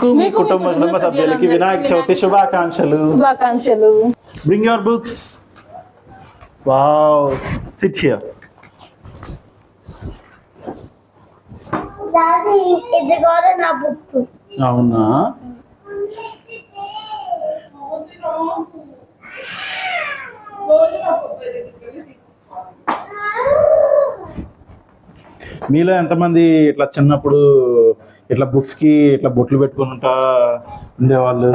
మీకు మీ కుటుంబ కుటుంబ సభ్యులకి వినాయక చవితి శుభాకాంక్షలు. శుభాకాంక్షలు. Bring your books wow sit here అవునా? మీలో ఎంతమంది ఇట్లా చిన్నప్పుడు ఇట్లా బుక్స్కి కి ఇట్లా బొట్లు పెట్టుకుని ఉంటా ఉండేవాళ్ళు.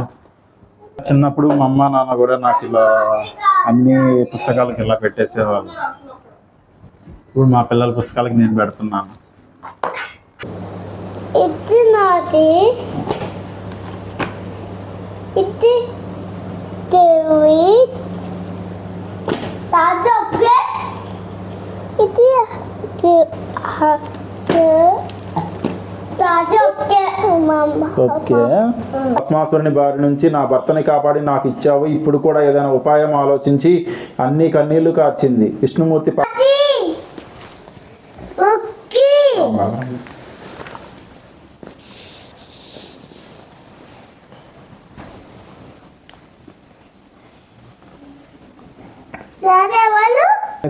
చిన్నప్పుడు మా అమ్మ నాన్న కూడా నాకు ఇలా అన్ని పుస్తకాలకి ఇలా పెట్టేసేవాళ్ళు. ఇప్పుడు మా పిల్లల పుస్తకాలకి నేను పెడుతున్నాను. ఇది నాది ఇది దేవి ఇది ఓకే. భస్మాసురుని బారి నుంచి నా భర్తని కాపాడి నాకు ఇచ్చావు. ఇప్పుడు కూడా ఏదైనా ఉపాయం ఆలోచించి అన్ని కన్నీళ్ళు కార్చింది. విష్ణుమూర్తి ప- ఓకే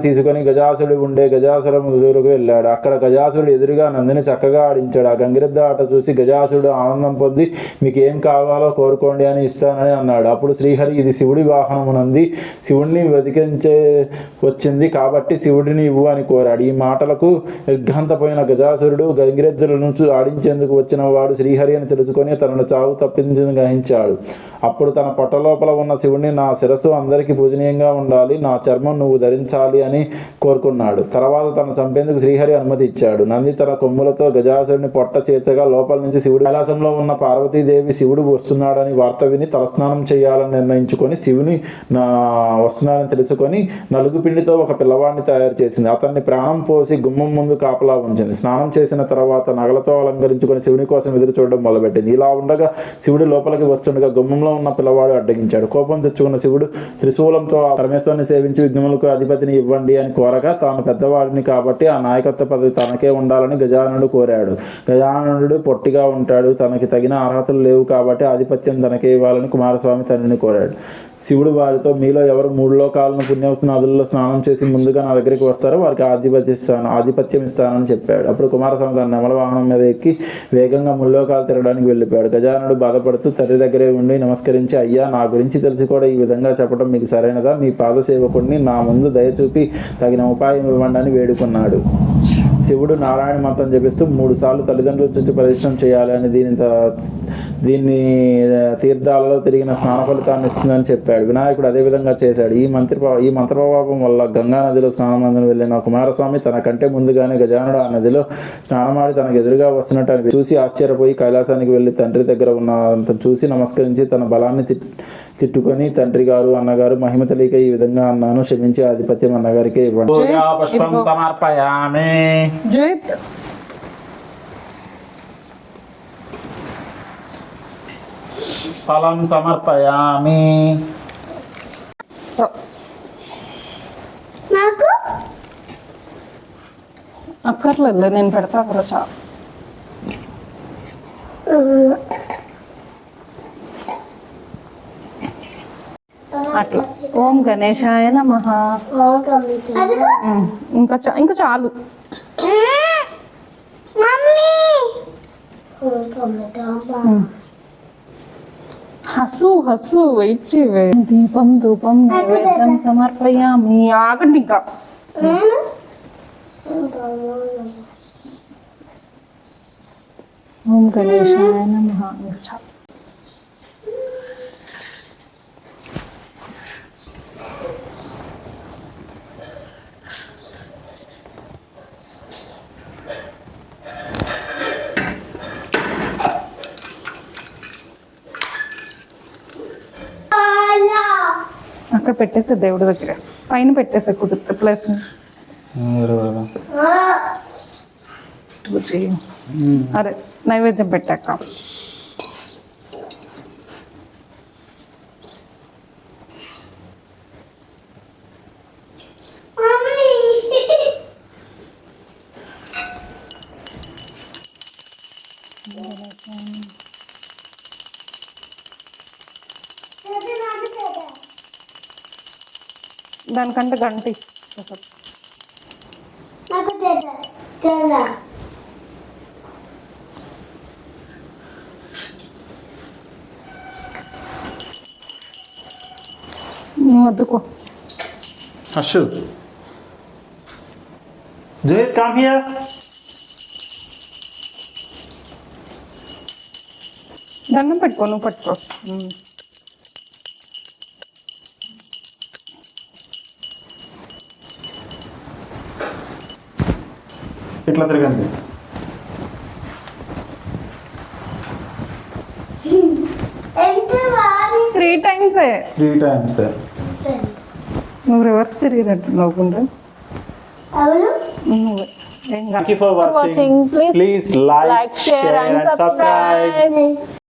తీసుకొని గజాసుడు ఉండే గజాసురం ఎదురుకు వెళ్ళాడు. అక్కడ గజాసుడు ఎదురుగా నందిని చక్కగా ఆడించాడు. ఆ గంగిరెద్ద ఆట చూసి గజాసుడు ఆనందం పొంది మీకు ఏం కావాలో కోరుకోండి అని ఇస్తానని అన్నాడు. అప్పుడు శ్రీహరి ఇది శివుడి వాహనమునంది శివుడిని వెతికించే వచ్చింది కాబట్టి శివుడిని ఇవ్వు అని కోరాడు. ఈ మాటలకు నిర్ఘాంతపోయిన గజాసురుడు గంగిరెద్దులను చూ- ఆడించేందుకు వచ్చిన వాడు శ్రీహరి అని తెలుసుకొని తనను చావు తప్పించింది గ్రహించాడు. అప్పుడు తన పొట్టలోపల ఉన్న శివుడిని నా శిరస్సు అందరికీ పూజనీయంగా ఉండాలి. నా చర్మం నువ్వు ధరించాలి అని కోరుకున్నాడు. తర్వాత తన చంపేందుకు శ్రీహరి అనుమతి ఇచ్చాడు. నంది తన కొమ్ములతో గజాసురుని పొట్ట చేర్చగా లోపల నుంచి శివుడు కైలాసంలో ఉన్న పార్వతీదేవి శివుడు వస్తున్నాడని వార్త విని తలస్నానం చేయాలని నిర్ణయించుకొని శివుని నా వస్తున్నాడని తెలుసుకొని నలుగు పిండితో ఒక పిల్లవాడిని తయారు చేసింది. అతన్ని ప్రాణం పోసి గుమ్మం ముందు కాపలా ఉంచింది. స్నానం చేసిన తర్వాత నగలతో అలంకరించుకొని శివుని కోసం ఎదురు చూడడం మొదలుపెట్టింది. ఇలా ఉండగా శివుడు లోపలికి వస్తుండగా గుమ్మంలో ఉన్న పిల్లవాడు అడ్డగించాడు. కోపం తెచ్చుకున్న శివుడు త్రిశూలంతో ఆ పరమేశ్వరుని సేవించి విఘ్నములకు అధిపతిని ఇవ్వండి అని కోరగా తాను పెద్దవాడిని కాబట్టి ఆ నాయకత్వ పదవి తనకే ఉండాలని గజాననుడు కోరాడు. గజాననుడు పొట్టిగా ఉంటాడు తనకి తగిన అర్హతలు లేవు కాబట్టి ఆధిపత్యం తనకే ఇవ్వాలని కుమారస్వామి తండ్రిని కోరాడు. శివుడు వారితో మీలో ఎవరు మూడు లోకాలను పుణ్య నదుల్లో స్నానం చేసి ముందుగా నా దగ్గరికి వస్తారో వారికి ఆధిపత్యం ఇస్తాను ఆధిపత్యం ఇస్తానని చెప్పాడు. అప్పుడు కుమారస్వామి తన నెమల వాహనం మీద ఎక్కి వేగంగా ముల్లోకాలు తిరగడానికి వెళ్ళిపోయాడు. గజానుడు బాధపడుతూ తండ్రి దగ్గరే ఉండి నమస్కరించి అయ్యా నా గురించి తెలిసి కూడా ఈ విధంగా చెప్పడం మీకు సరైనదా? మీ పాద సేవకుడిని నా ముందు దయచూపి తగిన ఉపాయం ఇవ్వండి అని వేడుకున్నాడు. శివుడు నారాయణ మంత్రం జపిస్తూ మూడు సార్లు తల్లిదండ్రుల చుట్టూ ప్రదర్శనం చేయాలి అని దీని త- దీన్ని తీర్థాలలో తిరిగిన స్నాన ఫలితాన్ని ఇస్తుందని చెప్పాడు. వినాయకుడు అదే విధంగా చేశాడు. ఈ మంత్రి ఈ మంత్రప్రభావం వల్ల గంగా నదిలో స్నానమందుకు వెళ్ళిన కుమారస్వామి తన కంటే ముందుగానే గజానుడు ఆ నదిలో స్నానమాడి తనకు ఎదురుగా వస్తున్నట్టు అని చూసి ఆశ్చర్యపోయి కైలాసానికి వెళ్ళి తండ్రి దగ్గర ఉన్న చూసి నమస్కరించి తన బలాన్ని తిట్- తిట్టుకొని తండ్రి గారు అన్నగారు మహిమ తెలియక ఈ విధంగా అన్నాను. క్షమించి ఆధిపత్యం అన్నగారికే ఇవ్వండి. పుష్పం సమర్పయామి. జైత్ ఫలం సమర్పయామి నాకు అక్కర్లేదు నేను పెడతా కదా చా. అట్లా. ఓం గణేశాయ నమ. ఇంకా చా- ఇంకా చాలు. हसु हसु दीपम दूपम धूपं नैवेद्यं समर्पयामि गणेशाय नमः अच्छा అక్కడ పెట్టేసే దేవుడి దగ్గర పైన పెట్టేసే కుదిరితే ప్లేస్ అదే నైవేద్యం పెట్టాక మమ్మీ దానికంటే గంట నాకు తెల్ల తెల్ల నువ్వు వద్దుకో అషు జోహిత్ కామ్ హియర్ దండం పెట్టుకో నువ్వు పట్టుకో ఇట్లా తిరగండి త్రీ టైమ్సే త్రీ టైమ్స్ నువ్వు రివర్స్ తిరిగినట్టు నవ్వుకుంటే నువ్వే Thank you for watching. Please Please like, like, share, and subscribe. subscribe.